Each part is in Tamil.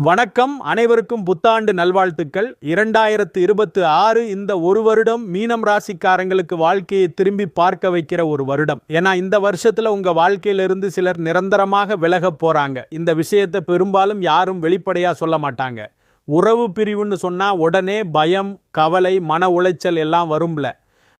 வணக்கம். அனைவருக்கும் புத்தாண்டு நல்வாழ்த்துக்கள். இரண்டாயிரத்து இருபத்து ஆறு இந்த ஒரு வருடம் மீனம் ராசிக்காரங்களுக்கு வாழ்க்கையை திரும்பி பார்க்க வைக்கிற ஒரு வருடம். ஏன்னா இந்த வருஷத்துல உங்க வாழ்க்கையிலிருந்து சிலர் நிரந்தரமாக விலக போறாங்க. இந்த விஷயத்தை பெரும்பாலும் யாரும் வெளிப்படையா சொல்ல மாட்டாங்க. உறவு பிரிவுன்னு சொன்னா உடனே பயம் கவலை மன உளைச்சல் எல்லாம் வரும்ல.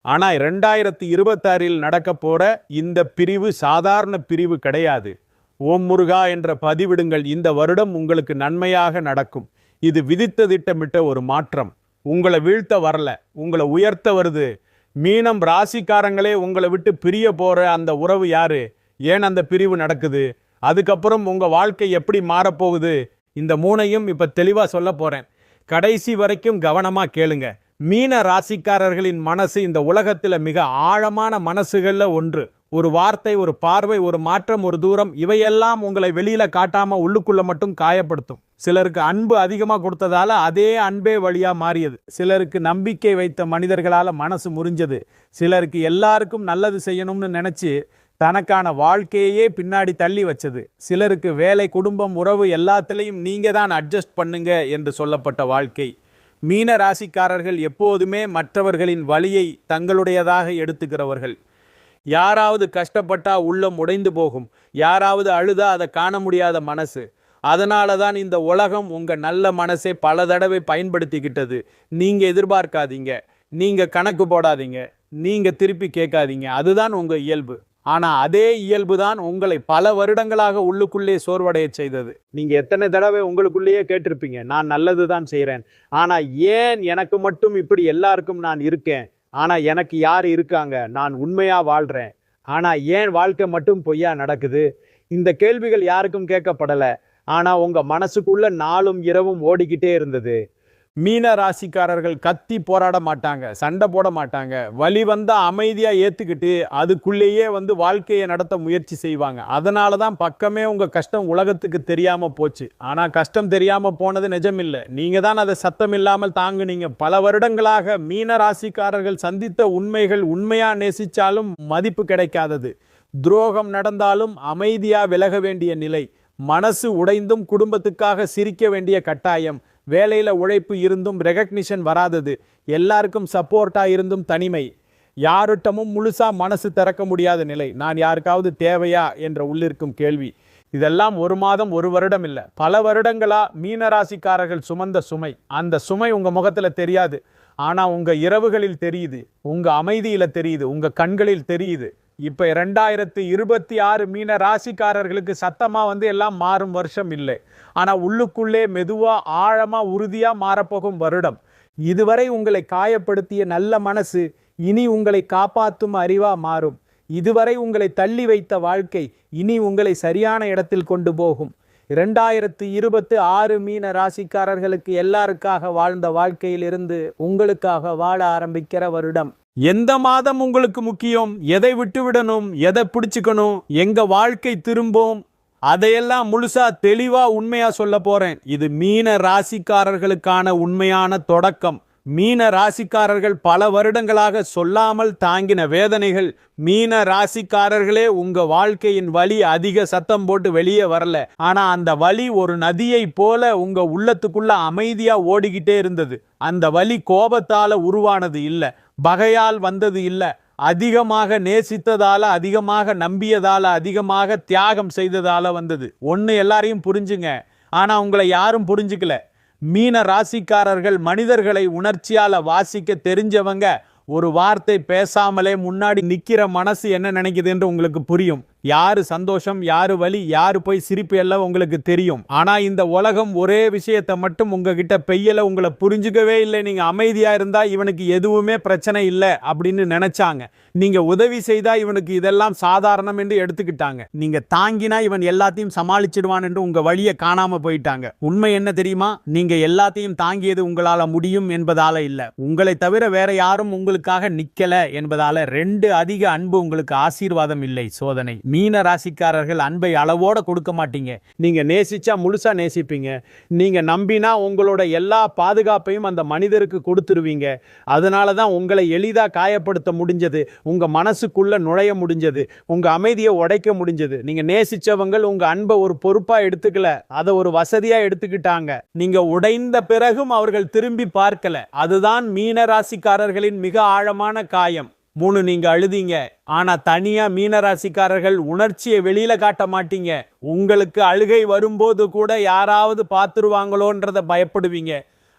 ஆனா ரெண்டாயிரத்தி இருபத்தாறில் நடக்க போற இந்த பிரிவு சாதாரண பிரிவு கிடையாது. ஓம் முருகா என்ற பதிவிடுங்கள். இந்த வருடம் உங்களுக்கு நன்மையாக நடக்கும். இது விதித்த திட்டமிட்ட ஒரு மாற்றம். உங்களை வீழ்த்த வரல. உங்களை உயர்த்த வருது. மீனம் ராசிக்காரங்களே உங்களை விட்டு பிரிய போகிற அந்த உறவு யாரு? ஏன் அந்த பிரிவு நடக்குது? அதுக்கப்புறம் உங்கள் வாழ்க்கை எப்படி மாறப்போகுது? இந்த மூணையும் இப்போ தெளிவாக சொல்ல போகிறேன் கடைசி வரைக்கும் கவனமாக கேளுங்க. மீன ராசிக்காரர்களின் மனசு இந்த உலகத்தில் மிக ஆழமான மனசுகளில் ஒன்று. ஒரு வார்த்தை ஒரு பார்வை ஒரு மாற்றம் ஒரு தூரம் இவையெல்லாம் உங்களை வெளியில் காட்டாமல் உள்ளுக்குள்ளே மட்டும் காயப்படுத்தும். சிலருக்கு அன்பு அதிகமாக கொடுத்ததால அதே அன்பே வழியாக மாறியது. சிலருக்கு நம்பிக்கை வைத்த மனிதர்களால் மனசு முறிஞ்சது. சிலருக்கு எல்லாருக்கும் நல்லது செய்யணும்னு நினச்சி தனக்கான வாழ்க்கையே பின்னாடி தள்ளி வச்சது. சிலருக்கு வேலை குடும்பம் உறவு எல்லாத்துலேயும் நீங்கள் தான் அட்ஜஸ்ட் பண்ணுங்க என்று சொல்லப்பட்ட வாழ்க்கை. மீன ராசிக்காரர்கள் எப்போதுமே மற்றவர்களின் வழியை தங்களுடையதாக எடுத்துக்கிறவர்கள். யாராவது கஷ்டப்பட்டா உள்ளம் உடைந்து போகும். யாராவது அழுதா அதை காண முடியாத மனசு. அதனால தான் இந்த உலகம் உங்கள் நல்ல மனசை பல தடவை பயன்படுத்திக்கிட்டது. நீங்கள் எதிர்பார்க்காதீங்க. நீங்கள் கணக்கு போடாதீங்க. நீங்கள் திருப்பி கேட்காதீங்க. அதுதான் உங்கள் இயல்பு. ஆனால் அதே இயல்பு தான் உங்களை பல வருடங்களாக உள்ளுக்குள்ளே சோர்வடைய செய்தது. நீங்கள் எத்தனை தடவை உங்களுக்குள்ளேயே கேட்டிருப்பீங்க நான் நல்லது தான் செய்கிறேன் ஆனால் ஏன் எனக்கு மட்டும் இப்படி எல்லாருக்கும் நான் இருக்கேன்? ஆனால் எனக்கு யார் இருக்காங்க? நான் உண்மையாக வாழ்கிறேன் ஆனால் ஏன் வாழ்க்கை மட்டும் பொய்யா நடக்குது? இந்த கேள்விகள் யாருக்கும் கேட்கப்படலை. ஆனால் உங்கள் மனசுக்குள்ளே நாளும் இரவும் ஓடிக்கிட்டே இருந்தது. மீன ராசிக்காரர்கள் கத்தி போராட மாட்டாங்க சண்டை போட மாட்டாங்க. வழி வந்தால் அமைதியாக ஏற்றுக்கிட்டு அதுக்குள்ளேயே வந்து வாழ்க்கையை நடத்த முயற்சி செய்வாங்க. அதனால தான் பக்கமே உங்கள் கஷ்டம் உலகத்துக்கு தெரியாமல் போச்சு. ஆனால் கஷ்டம் தெரியாமல் போனது நிஜமில்லை. நீங்கள் தான் அதை சத்தம் இல்லாமல் தாங்குனீங்க. பல வருடங்களாக மீன ராசிக்காரர்கள் சந்தித்த உண்மைகள் உண்மையாக நேசித்தாலும் மதிப்பு கிடைக்காதது. துரோகம் நடந்தாலும் அமைதியாக விலக வேண்டிய நிலை. மனசு உடைந்தும் குடும்பத்துக்காக சிரிக்க வேண்டிய கட்டாயம். வேலையில் உழைப்பு இருந்தும் ரெகக்னிஷன் வராதது. எல்லாருக்கும் சப்போர்ட்டாக இருந்தும் தனிமை. யாருட்டமும் முழுசாக மனசு திறக்க முடியாத நிலை. நான் யாருக்காவது தேவையா என்ற உள்ளிருக்கும் கேள்வி. இதெல்லாம் ஒரு மாதம் ஒரு வருடம் இல்லை. பல வருடங்களாக மீனராசிக்காரர்கள் சுமந்த சுமை. அந்த சுமை உங்கள் முகத்தில் தெரியாது. ஆனால் உங்கள் இரவுகளில் தெரியுது. உங்கள் அமைதியில் தெரியுது. உங்கள் கண்களில் தெரியுது. இப்போ ரெண்டாயிரத்தி இருபத்தி ஆறு மீன ராசிக்காரர்களுக்கு சத்தமாக வந்து எல்லாம் மாறும் வருஷம் இல்லை. ஆனால் உள்ளுக்குள்ளே மெதுவாக ஆழமாக உறுதியாக மாறப்போகும் வருடம். இதுவரை உங்களை காயப்படுத்திய நல்ல மனசு இனி உங்களை காப்பாற்றும் அறிவாக மாறும். இதுவரை உங்களை தள்ளி வைத்த வாழ்க்கை இனி உங்களை சரியான இடத்தில் கொண்டு போகும். இரண்டாயிரத்து இருபத்து ஆறு மீன ராசிக்காரர்களுக்கு எல்லாருக்காக வாழ்ந்த வாழ்க்கையிலிருந்து உங்களுக்காக வாழ ஆரம்பிக்கிற வருடம். எந்த மாதம் உங்களுக்கு முக்கியம்? எதை விட்டுவிடணும்? எதை பிடிச்சிக்கணும்? எங்க வாழ்க்கை திரும்பும்? அதையெல்லாம் முழுசா தெளிவா உண்மையா சொல்ல போறேன். இது மீன ராசிக்காரர்களுக்கான உண்மையான தொடக்கம். மீன ராசிக்காரர்கள் பல வருடங்களாக சொல்லாமல் தாங்கின வேதனைகள் மீன ராசிக்காரர்களே உங்க வாழ்க்கையின் வலி அதிக சத்தம் போட்டு வெளியே வரல. ஆனா அந்த வலி ஒரு நதியை போல உங்க உள்ளத்துக்குள்ள அமைதியா ஓடிக்கிட்டே இருந்தது. அந்த வலி கோபத்தால உருவானது இல்லை. பகையால் வந்தது இல்லை. அதிகமாக நேசித்ததால் அதிகமாக நம்பியதால் அதிகமாக தியாகம் செய்ததால் வந்தது. ஒன்று எல்லாரையும் புரிஞ்சுங்க. ஆனால் உங்களை யாரும் புரிஞ்சுக்கல. மீன ராசிக்காரர்கள் மனிதர்களை உணர்ச்சியால் வாசிக்க தெரிஞ்சவங்க ஒரு வார்த்தை பேசாமலே முன்னாடி நிற்கிற மனசு என்ன நினைக்குது என்று உங்களுக்கு புரியும். யாரு சந்தோஷம் யாரு வலி யாரு போய் சிரிப்பு எல்லாம் உங்களுக்கு தெரியும். ஆனா இந்த உலகம் ஒரே விஷயத்தை மட்டும் உங்ககிட்ட பெய்யலை உங்களை புரிஞ்சுக்கவே இல்லை. நீங்க அமைதியா இருந்தால் இவனுக்கு எதுவுமே பிரச்சனை இல்லை அப்படின்னு நினைச்சாங்க. நீங்க உதவி செய்தால் இவனுக்கு இதெல்லாம் சாதாரணம் என்று எடுத்துக்கிட்டாங்க. நீங்க தாங்கினா இவன் எல்லாத்தையும் சமாளிச்சிடுவான் என்று உங்க வழியை காணாம போயிட்டாங்க. உண்மை என்ன தெரியுமா? நீங்க எல்லாத்தையும் தாங்கியது உங்களால முடியும் என்பதால இல்லை. உங்களை தவிர வேற யாரும் உங்களுக்காக நிற்கலை என்பதால ரெண்டு அதிக அன்பு உங்களுக்கு ஆசீர்வாதம் இல்லை சோதனை. மீன ராசிக்காரர்கள் அன்பை அளவோடு கொடுக்க மாட்டீங்க. நீங்கள் நேசிச்சா முழுசாக நேசிப்பீங்க. நீங்கள் நம்பினா உங்களோட எல்லா பாதுகாப்பையும் அந்த மனிதருக்கு கொடுத்துருவீங்க. அதனால தான் உங்களை எளிதாக காயப்படுத்த முடிஞ்சது. உங்கள் மனசுக்குள்ளே நுழைய முடிஞ்சது. உங்கள் அமைதியை உடைக்க முடிஞ்சது. நீங்கள் நேசித்தவங்கள் உங்கள் அன்பை ஒரு பொறுப்பாக எடுத்துக்கல. அதை ஒரு வசதியாக எடுத்துக்கிட்டாங்க. நீங்கள் உடைந்த பிறகும் அவர்கள் திரும்பி பார்க்கல. அதுதான் மீன ராசிக்காரர்களின் மிக ஆழமான காயம். மூணு நீங்க அழுதீங்க. ஆனா தனியா மீனராசிக்காரர்கள் உணர்ச்சியை வெளியில காட்ட மாட்டீங்க. உங்களுக்கு அழுகை வரும்போது கூட யாராவது பார்த்துருவாங்களோன்றத பயப்படுவீங்க.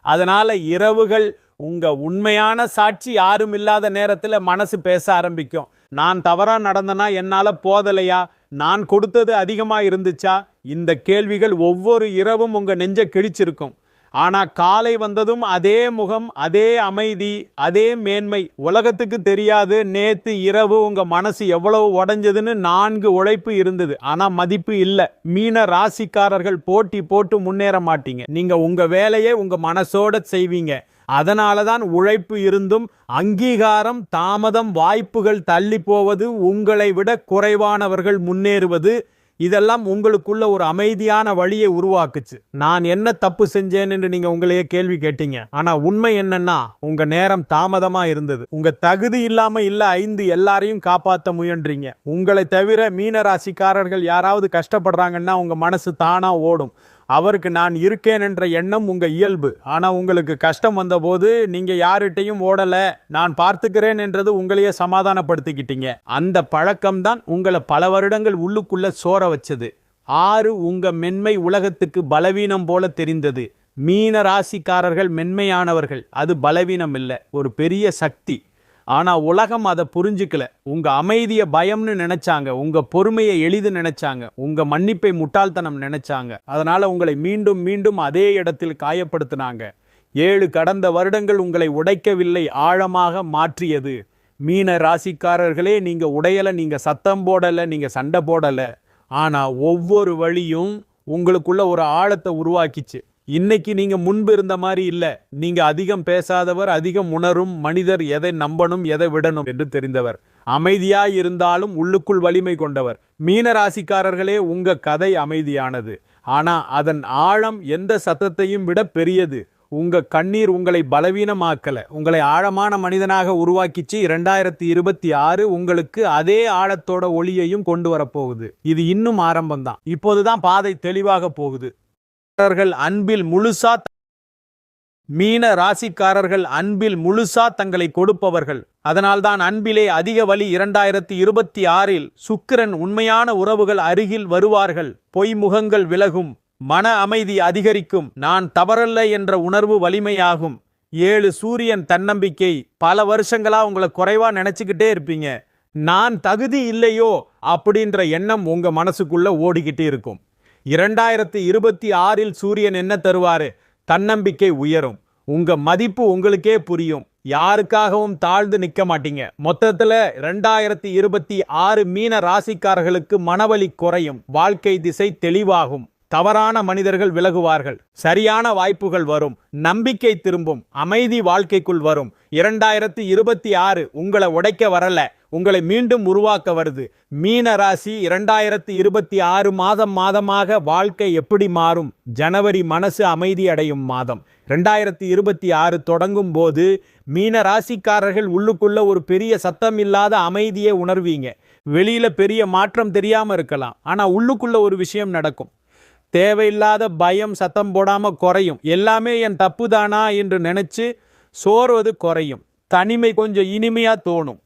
அதனால இரவுகள் உங்க உண்மையான சாட்சி யாரும் இல்லாத நேரத்துல மனசு பேச ஆரம்பிக்கும். நான் தவறா நடந்தனா என்னால போதலையா? நான் கொடுத்தது அதிகமா இருந்துச்சா? இந்த கேள்விகள் ஒவ்வொரு இரவும் உங்க நெஞ்ச கிழிச்சிருக்கும். ஆனால் காலை வந்ததும் அதே முகம் அதே அமைதி அதே மேன்மை. உலகத்துக்கு தெரியாது நேற்று இரவு உங்கள் மனசு எவ்வளவு உடஞ்சதுன்னு நான்கு உழைப்பு இருந்தது. ஆனால் மதிப்பு இல்லை. மீன ராசிக்காரர்கள் போட்டி போட்டு முன்னேற மாட்டீங்க. நீங்கள் உங்கள் வேலையை உங்கள் மனசோட செய்வீங்க. அதனால தான் உழைப்பு இருந்தும் அங்கீகாரம் தாமதம் வாய்ப்புகள் தள்ளி போவது உங்களை விட குறைவானவர்கள் முன்னேறுவது இதெல்லாம் உங்களுக்குள்ள ஒரு அமைதியான வழியை உருவாக்குச்சு. நான் என்ன தப்பு செஞ்சேன்னு என்று நீங்க உங்களையே கேள்வி கேட்டீங்க. ஆனா உண்மை என்னன்னா உங்க நேரம் தாமதமா இருந்தது. உங்க தகுதி இல்லாம இல்ல ஐந்து எல்லாரையும் காப்பாத்த முயன்றீங்க. உங்களை தவிர மீன ராசிக்காரர்கள் யாராவது கஷ்டப்படுறாங்கன்னா உங்க மனசு தானா ஓடும். அவருக்கு நான் இருக்கேன் என்ற எண்ணம் உங்கள் இயல்பு. ஆனால் உங்களுக்கு கஷ்டம் வந்தபோது நீங்கள் யார்கிட்டையும் ஓடலை நான் பார்த்துக்கிறேன் என்றது உங்களையே சமாதானப்படுத்திக்கிட்டீங்க. அந்த பழக்கம்தான் உங்களை பல வருடங்கள் உள்ளுக்குள்ள சோற வச்சது. ஆறு உங்கள் மென்மை உலகத்துக்கு பலவீனம் போல தெரிந்தது. மீன ராசிக்காரர்கள் மென்மையானவர்கள் அது பலவீனம் இல்லை ஒரு பெரிய சக்தி. ஆனால் உலகம் அதை புரிஞ்சுக்கல. உங்கள் அமைதியை பயம்னு நினைச்சாங்க. உங்கள் பொறுமையை எளிது நினைச்சாங்க. உங்கள் மன்னிப்பை முட்டாள்தனம் நினைச்சாங்க. அதனால் உங்களை மீண்டும் மீண்டும் அதே இடத்தில் காயப்படுத்தினாங்க. ஏழு கடந்த வருடங்கள் உங்களை உடைக்கவில்லை. ஆழமாக மாற்றியது. மீன ராசிக்காரர்களே நீங்கள் உடையலை நீங்கள் சத்தம் போடலை நீங்கள் சண்டை போடலை. ஆனால் ஒவ்வொரு வழியும் உங்களுக்குள்ள ஒரு ஆழத்தை உருவாக்கிச்சு. இன்னைக்கு நீங்க முன்பு இருந்த மாதிரி இல்ல. நீங்க அதிகம் பேசாதவர் அதிகம் உணரும் மனிதர் எதை நம்பணும் எதை விடணும் என்று தெரிந்தவர். அமைதியாய் இருந்தாலும் உள்ளுக்குள் வலிமை கொண்டவர். மீன ராசிக்காரர்களே உங்க கதை அமைதியானது. ஆனா அதன் ஆழம் எந்த சத்தத்தையும் விட பெரியது. உங்க கண்ணீர் உங்களை பலவீனமாக்கல. உங்களை ஆழமான மனிதனாக உருவாக்கிச்சு இரண்டாயிரத்தி இருபத்தி ஆறு உங்களுக்கு அதே ஆழத்தோட ஒளியையும் கொண்டு வரப்போகுது. இது இன்னும் ஆரம்பம்தான். இப்போதுதான் பாதை தெளிவாக போகுது. ராசிக்காரர்கள் அன்பில் முழுசா மீன ராசிக்காரர்கள் அன்பில் முழுசா தங்களை கொடுப்பவர்கள். அதனால்தான் அன்பிலே அதிக வழி இரண்டாயிரத்தி இருபத்தி ஆறில் சுக்கிரன் உண்மையான உறவுகள் அருகில் வருவார்கள். பொய் முகங்கள் விலகும். மன அமைதி அதிகரிக்கும். நான் தவறல்ல என்ற உணர்வு வலிமையாகும். ஏழு சூரியன் தன்னம்பிக்கை. பல வருஷங்களா உங்களை குறைவா நினைச்சுக்கிட்டே இருப்பீங்க. நான் தகுதி இல்லையோ அப்படின்ற எண்ணம் உங்க மனசுக்குள்ள ஓடிக்கிட்டு இருக்கும். இரண்டாயிரத்தி இருபத்தி ஆறில் சூரியன் என்ன தருவார்? தன்னம்பிக்கை உயரும். உங்கள் மதிப்பு உங்களுக்கே புரியும். யாருக்காகவும் தாழ்ந்து நிற்க மாட்டீங்க. மொத்தத்தில் ரெண்டாயிரத்தி இருபத்தி ஆறு மீன ராசிக்காரர்களுக்கு மனவலி குறையும். வாழ்க்கை திசை தெளிவாகும். தவறான மனிதர்கள் விலகுவார்கள். சரியான வாய்ப்புகள் வரும். நம்பிக்கை திரும்பும். அமைதி வாழ்க்கைக்குள் வரும். இரண்டாயிரத்தி இருபத்தி ஆறு உங்களை உடைக்க வரல. உங்களை மீண்டும் உருவாக்க வருது. மீன ராசி இரண்டாயிரத்தி இருபத்தி ஆறு மாதம் மாதமாக வாழ்க்கை எப்படி மாறும்? ஜனவரி மனசு அமைதி அடையும் மாதம். ரெண்டாயிரத்தி இருபத்தி ஆறு தொடங்கும் போது மீன ராசிக்காரர்கள் உள்ளுக்குள்ள ஒரு பெரிய சத்தம் இல்லாத அமைதியை உணர்வீங்க. வெளியில பெரிய மாற்றம் தெரியாமல் இருக்கலாம். ஆனால் உள்ளுக்குள்ள ஒரு விஷயம் நடக்கும். தேவையில்லாத பயம் சத்தம் போடாமல் குறையும். எல்லாமே என் தப்பு தானா என்று நினச்சி சோர்வது குறையும். தனிமை கொஞ்சம் இனிமையாக தோணும்.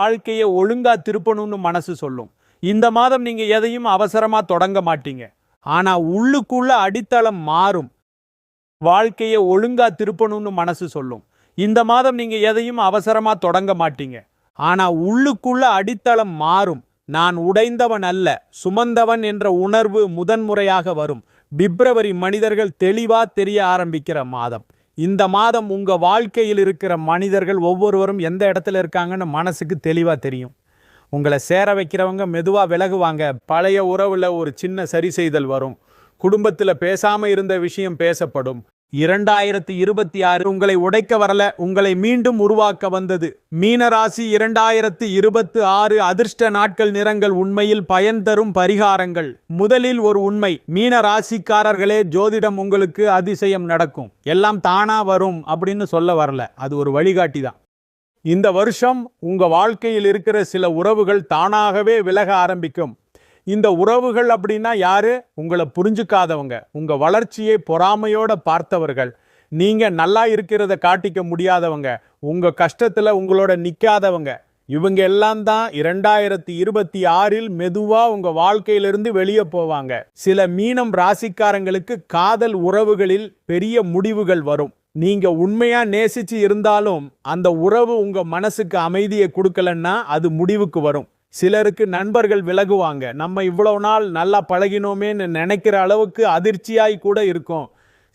வாழ்க்கையை ஒழுங்கா திருப்பணும்னு மனசு சொல்லும். இந்த மாதம் நீங்கள் எதையும் அவசரமாக தொடங்க மாட்டீங்க. ஆனால் உள்ளுக்குள்ள அடித்தளம் மாறும். வாழ்க்கையை ஒழுங்கா திருப்பணும்னு மனசு சொல்லும். இந்த மாதம் நீங்கள் எதையும் அவசரமாக தொடங்க மாட்டீங்க. ஆனால் உள்ளுக்குள்ள அடித்தளம் மாறும். நான் உடைந்தவன் அல்ல சுமந்தவன் என்ற உணர்வு முதன்முறையாக வரும். பிப்ரவரி மனிதர்கள் தெளிவாக தெரிய ஆரம்பிக்கிற மாதம். இந்த மாதம் உங்கள் வாழ்க்கையில் இருக்கிற மனிதர்கள் ஒவ்வொருவரும் எந்த இடத்துல இருக்காங்கன்னு மனசுக்கு தெளிவாக தெரியும். உங்களை சேர வைக்கிறவங்க மெதுவாக விலகுவாங்க. பழைய உறவில் ஒரு சின்ன சரி செய்தல் வரும். குடும்பத்தில் பேசாமல் இருந்த விஷயம் பேசப்படும். இரண்டாயிரத்தி இருபத்தி ஆறு உங்களை உடைக்க வரல உங்களை மீண்டும் உருவாக்க வந்தது. மீனராசி இரண்டாயிரத்தி இருபத்தி ஆறு அதிர்ஷ்ட நாட்கள் நிறங்கள் உண்மையில் பயன் தரும் பரிகாரங்கள். முதலில் ஒரு உண்மை மீன ராசிக்காரர்களே ஜோதிடம் உங்களுக்கு அதிசயம் நடக்கும். எல்லாம் தானா வரும் அப்படின்னு சொல்ல வரல. அது ஒரு வழிகாட்டி தான். இந்த வருஷம் உங்க வாழ்க்கையில் இருக்கிற சில உறவுகள் தானாகவே விலக ஆரம்பிக்கும். இந்த உறவுகள் அப்படின்னா யாரு? உங்களை புரிஞ்சுக்காதவங்க. உங்க வளர்ச்சியை பொறாமையோட பார்த்தவர்கள். நீங்க நல்லா இருக்கிறத காட்டிக்க முடியாதவங்க. உங்க கஷ்டத்துல உங்களோட நிக்காதவங்க. இவங்க எல்லாம் தான் இரண்டாயிரத்தி இருபத்தி ஆறில் மெதுவா உங்க வாழ்க்கையிலிருந்து வெளியே போவாங்க. சில மீனம் ராசிக்காரங்களுக்கு காதல் உறவுகளில் பெரிய முடிவுகள் வரும். நீங்க உண்மையா நேசிச்சு இருந்தாலும் அந்த உறவு உங்க மனசுக்கு அமைதியை கொடுக்கலன்னா அது முடிவுக்கு வரும். சிலருக்கு நண்பர்கள் விலகுவாங்க. நம்ம இவ்வளோ நாள் நல்லா பழகினோமேன்னு நினைக்கிற அளவுக்கு அதிர்ச்சியாய் கூட இருக்கும்.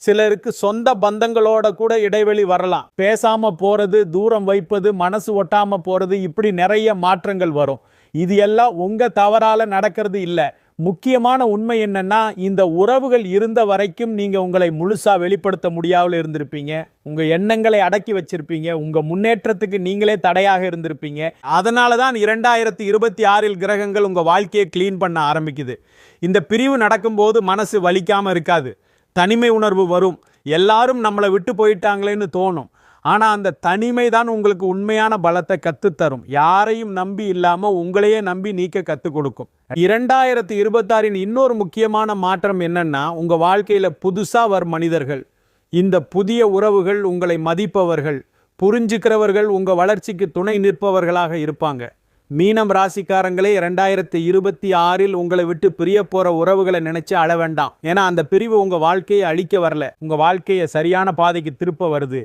சிலருக்கு சொந்த பந்தங்களோட கூட இடைவெளி வரலாம். பேசாமல் போகிறது தூரம் வைப்பது மனசு ஒட்டாமல் போகிறது இப்படி நிறைய மாற்றங்கள் வரும். இது எல்லாம் உங்கள் தவறால் நடக்கிறது இல்லை. முக்கியமான உண்மை என்னன்னா இந்த உறவுகள் இருந்த வரைக்கும் நீங்க உங்களை முழுசா வெளிப்படுத்த முடியாமல் இருந்திருப்பீங்க. உங்க எண்ணங்களை அடக்கி வச்சிருப்பீங்க. உங்க முன்னேற்றத்துக்கு நீங்களே தடையாக இருந்திருப்பீங்க. அதனால தான் இரண்டாயிரத்தி இருபத்தி ஆறில் கிரகங்கள் உங்க வாழ்க்கையை க்ளீன் பண்ண ஆரம்பிக்குது. இந்த பிரிவு நடக்கும்போது மனசு வலிக்காம இருக்காது. தனிமை உணர்வு வரும். எல்லாரும் நம்மளை விட்டு போயிட்டாங்களேன்னு தோணும். ஆனால் அந்த தனிமை தான் உங்களுக்கு உண்மையான பலத்தை கற்றுத்தரும் யாரையும் நம்பி இல்லாமல் உங்களையே நம்பி நீக்க கற்றுக் கொடுக்கும். இரண்டாயிரத்தி இருபத்தாறின் இன்னொரு முக்கியமான மாற்றம் என்னன்னா உங்கள் வாழ்க்கையில் புதுசாக வரும் மனிதர்கள். இந்த புதிய உறவுகள் உங்களை மதிப்பவர்கள். புரிஞ்சுக்கிறவர்கள் உங்கள் வளர்ச்சிக்கு துணை நிற்பவர்களாக இருப்பாங்க. மீனம் ராசிக்காரங்களே ரெண்டாயிரத்தி இருபத்தி ஆறில் உங்களை விட்டு பிரிய போற உறவுகளை நினைச்சு அழ வேண்டாம். ஏன்னா அந்த பிரிவு உங்க வாழ்க்கையை அழிக்க வரல. உங்க வாழ்க்கையை சரியான பாதைக்கு திருப்ப வருது.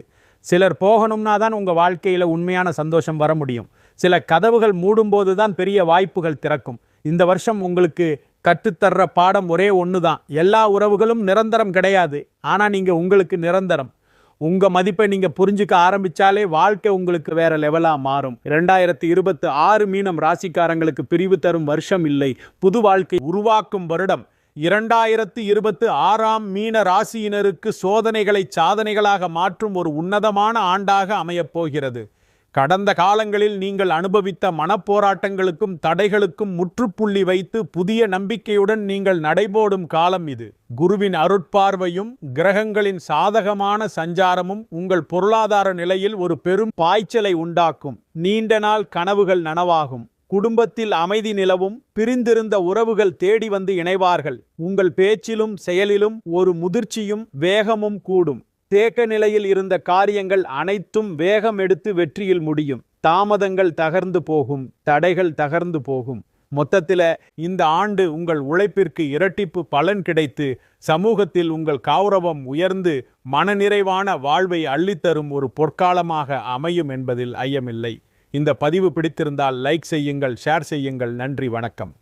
சிலர் போகணும்னா தான் உங்கள் வாழ்க்கையில் உண்மையான சந்தோஷம் வர முடியும். சில கதவுகள் மூடும்போது தான் பெரிய வாய்ப்புகள் திறக்கும். இந்த வருஷம் உங்களுக்கு கற்றுத்தர்ற பாடம் ஒரே ஒன்று தான். எல்லா உறவுகளும் நிரந்தரம் கிடையாது. ஆனால் நீங்கள் உங்களுக்கு நிரந்தரம். உங்கள் மதிப்பை நீங்கள் புரிஞ்சுக்க ஆரம்பித்தாலே வாழ்க்கை உங்களுக்கு வேற லெவலாக மாறும். ரெண்டாயிரத்தி இருபத்தி ஆறு மீனம் ராசிக்காரங்களுக்கு பிரிவு தரும் வருஷம் இல்லை. புது வாழ்க்கை உருவாக்கும் வருடம். இரண்டாயிரத்து இருபத்து ஆறாம் மீன ராசியினருக்கு சோதனைகளை சாதனைகளாக மாற்றும் ஒரு உன்னதமான ஆண்டாக அமையப் போகிறது. கடந்த காலங்களில் நீங்கள் அனுபவித்த மனப்போராட்டங்களுக்கும் தடைகளுக்கும் முற்றுப்புள்ளி வைத்து புதிய நம்பிக்கையுடன் நீங்கள் நடைபோடும் காலம் இது. குருவின் அருட்பார்வையும் கிரகங்களின் சாதகமான சஞ்சாரமும் உங்கள் பொருளாதார நிலையில் ஒரு பெரும் பாய்ச்சலை உண்டாக்கும். நீண்ட நாள் கனவுகள் நனவாகும். குடும்பத்தில் அமைதி நிலவும் பிரிந்திருந்த உறவுகள் தேடி வந்து இணைவார்கள். உங்கள் பேச்சிலும் செயலிலும் ஒரு முதிர்ச்சியும் வேகமும் கூடும். தேக்க நிலையில் இருந்த காரியங்கள் அனைத்தும் வேகம் எடுத்து வெற்றியில் முடியும். தாமதங்கள் தகர்ந்து போகும் தடைகள் தகர்ந்து போகும். மொத்தத்தில் இந்த ஆண்டு உங்கள் உழைப்பிற்கு இரட்டிப்பு பலன் கிடைத்து சமூகத்தில் உங்கள் கௌரவம் உயர்ந்து மனநிறைவான வாழ்வை அள்ளித்தரும் ஒரு பொற்காலமாக அமையும் என்பதில் ஐயமில்லை. இந்த பதிவு பிடித்திருந்தால் லைக் செய்யுங்கள் ஷேர் செய்யுங்கள். நன்றி வணக்கம்.